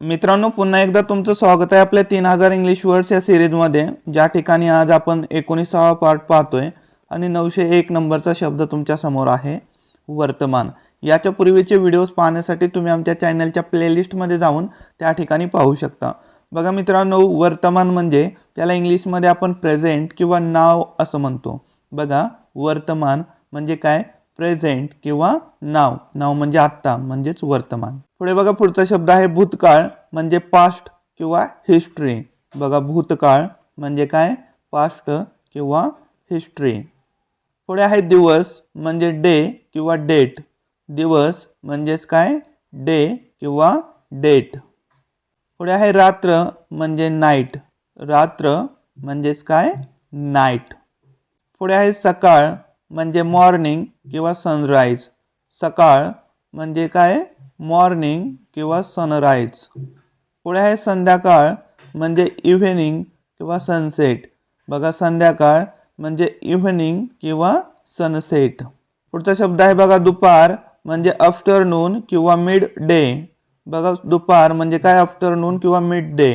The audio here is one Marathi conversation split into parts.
मित्रांनो पुन्हा एकदा तुमचं स्वागत आहे आपल्या तीन हजार इंग्लिश वर्ड्स या सिरीजमध्ये ज्या ठिकाणी आज आपण एकोणीसावा पार्ट पाहतोय आणि नऊशे एक नंबरचा शब्द तुमच्यासमोर आहे वर्तमान. याच्या पूर्वीचे व्हिडिओज पाहण्यासाठी तुम्ही आमच्या चॅनलच्या प्लेलिस्टमध्ये जाऊन त्या ठिकाणी पाहू शकता. बघा मित्रांनो वर्तमान म्हणजे त्याला इंग्लिशमध्ये आपण प्रेझेंट किंवा नाव असं म्हणतो. बघा वर्तमान म्हणजे काय? प्रेझेंट किंवा नाव नाव म्हणजे आत्ता म्हणजेच वर्तमान. पुढे बघा पुढचा शब्द आहे भूतकाळ म्हणजे पास्ट किंवा हिस्ट्री बघा भूतकाळ म्हणजे काय? पास्ट किंवा हिस्ट्री पुढे आहे दिवस म्हणजे डे किंवा डेट दिवस म्हणजेच काय? डे किंवा डेट पुढे आहे रात्र म्हणजे नाईट रात्र म्हणजेच काय? नाईट पुढे आहे सकाळ म्हणजे मॉर्निंग किंवा सनराईज सकाळ म्हणजे काय? मॉर्निंग किंवा सनराईज पुढे आहे संध्याकाळ म्हणजे इव्हिनिंग किंवा सनसेट बघा संध्याकाळ म्हणजे इव्हिनिंग किंवा सनसेट पुढचा शब्द आहे बघा दुपार म्हणजे आफ्टरनून किंवा मिड डे बघा दुपार म्हणजे काय? आफ्टरनून किंवा मिड डे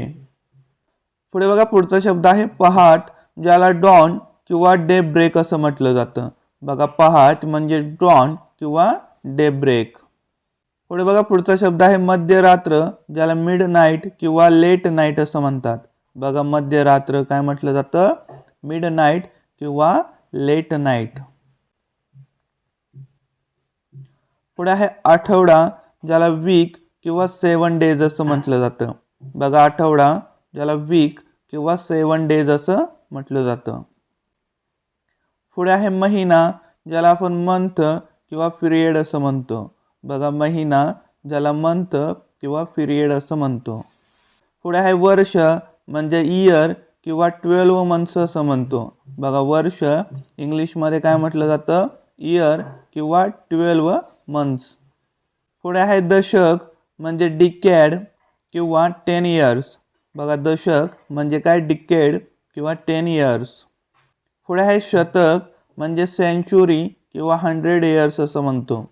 पुढे बघा पुढचा शब्द आहे पहाट ज्याला डॉन किंवा डे ब्रेक असं म्हटलं जातं. बघा पहाट म्हणजे डॉन किंवा डे ब्रेक. पुढे बघा पुढचा शब्द आहे मध्यरात्र ज्याला मिड नाईट किंवा लेट नाईट असं म्हणतात. बघा मध्यरात्र काय म्हटलं जातं? मिड नाईट किंवा लेट नाईट पुढे आहे आठवडा ज्याला वीक किंवा सेवन डेज असं म्हटलं जातं. बघा आठवडा ज्याला वीक किंवा सेवन डेज असं म्हटलं जातं. पुढे आहे महिना ज्याला आपण मंथ किंवा पिरियड असं म्हणतो. बघा महिना ज्याला मंथ किंवा पिरियड असं म्हणतो. पुढे आहे वर्ष म्हणजे इयर किंवा ट्वेल्व मंथ्स असं म्हणतो. बघा वर्ष इंग्लिशमध्ये काय म्हटलं जातं? इयर किंवा ट्वेल्व मंथ्स पुढे आहे दशक म्हणजे डिकॅड किंवा टेन इयर्स बघा दशक म्हणजे काय? डिकेड किंवा टेन इयर्स पुढे आहे शतक म्हणजे सेंचुरी किंवा हंड्रेड इयर्स असं म्हणतो.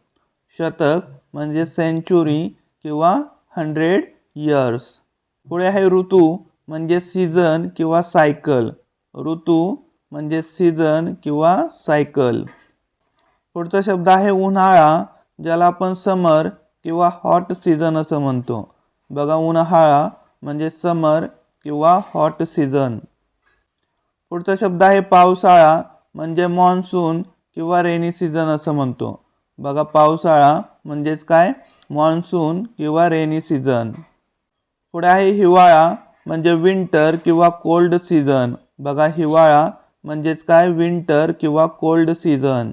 शतक म्हणजे सेंचुरी किंवा हंड्रेड इयर्स पुढे आहे ऋतू म्हणजे सीझन किंवा सायकल ऋतू म्हणजे सीझन किंवा सायकल पुढचा शब्द आहे उन्हाळा ज्याला आपण समर किंवा हॉट सीझन असं म्हणतो. बघा उन्हाळा म्हणजे समर किंवा हॉट सीझन पुढचा शब्द आहे पावसाळा म्हणजे मॉन्सून किंवा रेनी सीझन असं म्हणतो. बघा पावसाळा म्हणजेच काय? मॉन्सून किंवा रेनी सीझन पुढे आहे हिवाळा म्हणजे विंटर किंवा कोल्ड सीझन बघा हिवाळा म्हणजेच काय? विंटर किंवा कोल्ड सीझन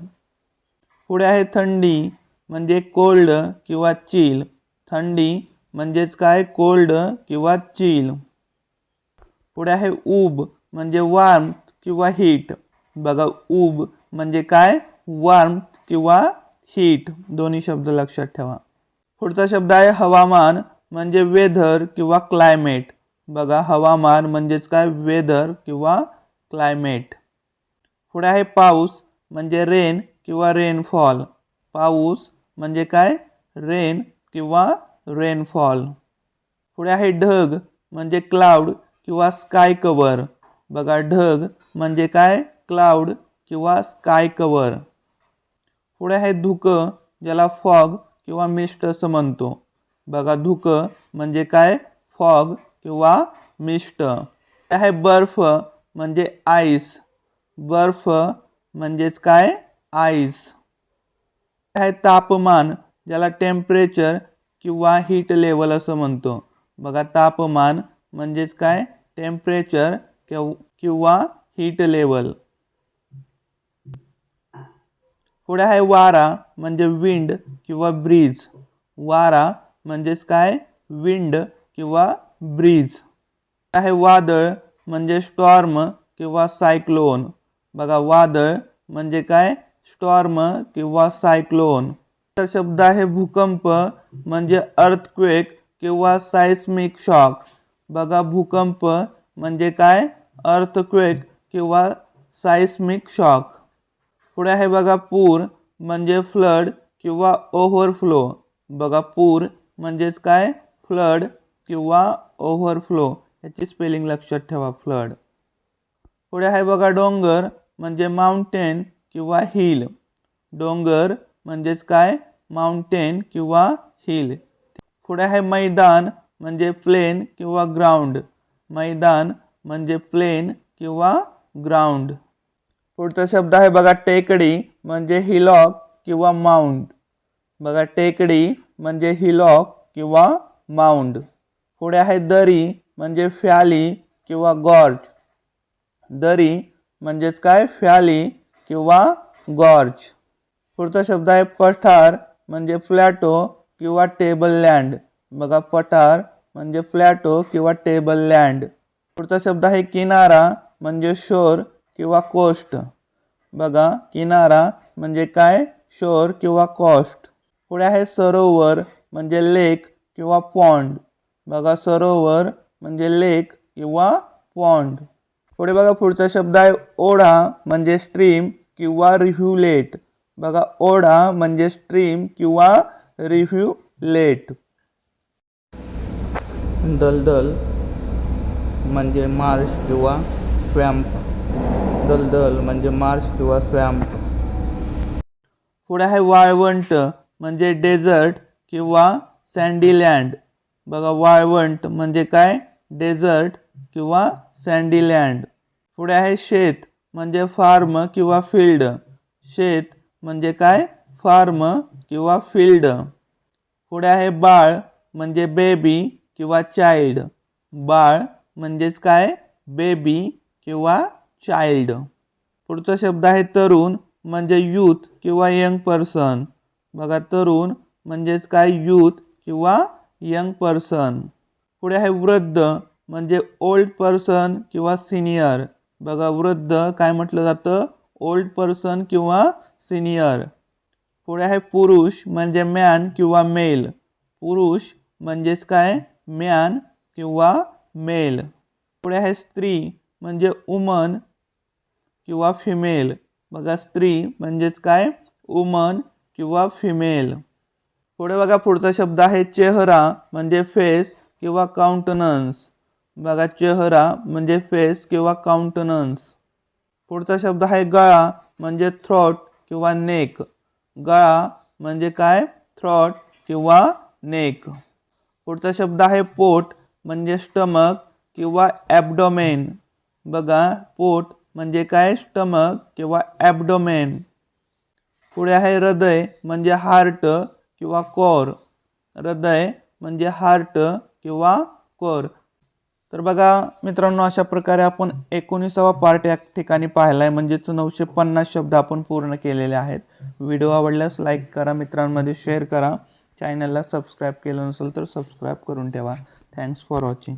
पुढे आहे थंडी म्हणजे कोल्ड किंवा चिल थंडी म्हणजेच काय? कोल्ड किंवा चिल पुढे आहे ऊब म्हणजे वार्म किंवा हीट बघा ऊब म्हणजे काय? वार्म किंवा हीट दोन्ही शब्द लक्षात ठेवा. पुढचा शब्द आहे हवामान म्हणजे वेदर किंवा क्लायमेट बघा हवामान म्हणजेच काय? वेदर किंवा क्लायमेट पुढे आहे पाऊस म्हणजे रेन किंवा रेनफॉल पाऊस म्हणजे काय? रेन किंवा रेनफॉल पुढे आहे ढग म्हणजे क्लाउड किंवा स्काय कवर बघा ढग म्हणजे काय? क्लाउड किंवा स्काय कवर पुढे आहे धुकं ज्याला फॉग किंवा मिस्ट असं म्हणतो. बघा धुकं म्हणजे काय? फॉग किंवा मिस्ट. आहे बर्फ म्हणजे आईस. बर्फ म्हणजेच काय? आईस. आहे तापमान ज्याला टेम्परेचर किंवा हीट लेवल असं म्हणतो. बघा तापमान म्हणजेच काय? टेम्परेचर किंवा हीट लेवल पुढे आहे वारा, म्हणजे विंड किंवा ब्रीज वारा म्हणजेच विंड किंवा ब्रीज आहे वादळ, म्हणजे स्टॉर्म किंवा सायक्लोन बघा, वादळ म्हणजे स्टॉर्म किंवा सायक्लोन शब्द आहे भूकंप, म्हणजे अर्थक्वेक किंवा सायस्मिक शॉक बघा, भूकंप म्हणजे काय? अर्थक्वेक किंवा सायस्मिक शॉक पुढे आहे बघा पूर फ्लड किंवा ओव्हरफ्लो बघा पूर म्हणजेच काय? फ्लड किंवा ओव्हरफ्लो याची स्पेलिंग लक्षात ठेवा फ्लड पुढे आहे बघा डोंगर म्हणजे माउंटेन किंवा हिल डोंगर म्हणजेच काय? माउंटेन किंवा हिल पुढे आहे मैदान म्हणजे प्लेन किंवा ग्राउंड मैदान म्हणजे प्लेन किंवा ग्राउंड. पुढचा शब्द आहे बघा टेकडी म्हणजे हिलॉक किंवा माउंड. बघा टेकडी म्हणजे हिलॉक किंवा माउंड. पुढे आहे दरी म्हणजे फ्याली किंवा गॉर्ज. दरी म्हणजेच काय? फ्याली किंवा गॉर्ज. पुढचा शब्द आहे पठार म्हणजे फ्लॅटो किंवा टेबल लँड. बघा पठार म्हणजे फ्लॅटो किंवा टेबल लँड. पुढचा शब्द आहे किनारा म्हणजे शोर किंवा कोस्ट. बघा किनारा म्हणजे काय? शोर किंवा कॉस्ट. पुढे आहे सरोवर म्हणजे लेक किंवा पॉन्ड. बघा सरोवर म्हणजे लेक किंवा पॉन्ड. पुढे बघा पुढचा शब्द आहे ओढा म्हणजे स्ट्रीम किंवा रिव्ह्युलेट बघा ओढा म्हणजे स्ट्रीम किंवा रिव्ह्युलेट दलदल म्हणजे मार्श किंवा स्वॅम्प. दलदल म्हणजे मार्श किंवा स्वॅम्प. पुढे आहे वाळवंट, म्हणजे डेझर्ट किंवा सँडीलँड. बघा, वाळवंट म्हणजे काय? डेझर्ट किंवा सँडीलँड. पुढे आहे शेत, म्हणजे फार्म किंवा फ़ील्ड. शेत म्हणजे काय? फार्म किंवा फ़ील्ड. पुढे आहे बाळ, म्हणजे बेबी. किंवा चाइल्ड बाळ म्हणजेच काय? बेबी किंवा चाइल्ड पुढचा शब्द आहे तरुण म्हणजे यूथ किंवा यंग पर्सन बघा तरुण म्हणजेच काय? यूथ किंवा यंग पर्सन पुढे आहे वृद्ध म्हणजे ओल्ड पर्सन किंवा सिनियर बघा वृद्ध काय म्हटलं जातं? ओल्ड पर्सन किंवा सिनियर पुढे आहे पुरुष म्हणजे मॅन किंवा मेल पुरुष म्हणजेच काय? मॅन किंवा मेल. पुढे आहे स्त्री म्हणजे उमन किंवा फिमेल बघा स्त्री काय? उमन किंवा फिमेल पुढे बघा पुढचा शब्द आहे चेहरा म्हणजे फेस किंवा काउंटनन्स बघा चेहरा फेस किंवा काउंटनन्स पुढचा शब्द आहे गळा म्हणजे थ्रॉट किंवा नेक गळा म्हणजे काय? थ्रॉट किंवा नेक पुढचा शब्द आहे पोट म्हणजे स्टमक किंवा ॲबडोमेन. बघा पोट म्हणजे काय? स्टमक किंवा ॲबडोमेन. पुढे आहे हृदय म्हणजे हार्ट किंवा कोर. हृदय म्हणजे हार्ट किंवा कोर. तर बघा मित्रांनो अशा प्रकारे आपण एकोणीसावा पार्ट या ठिकाणी पाहिला आहे म्हणजेच नऊशे पन्नास शब्द आपण पूर्ण केलेले आहेत. व्हिडिओ आवडल्यास लाईक करा मित्रांमध्ये शेअर करा. चॅनलला सबस्क्राईब केलं नसेल तर सबस्क्राईब करून ठेवा. Thanks for watching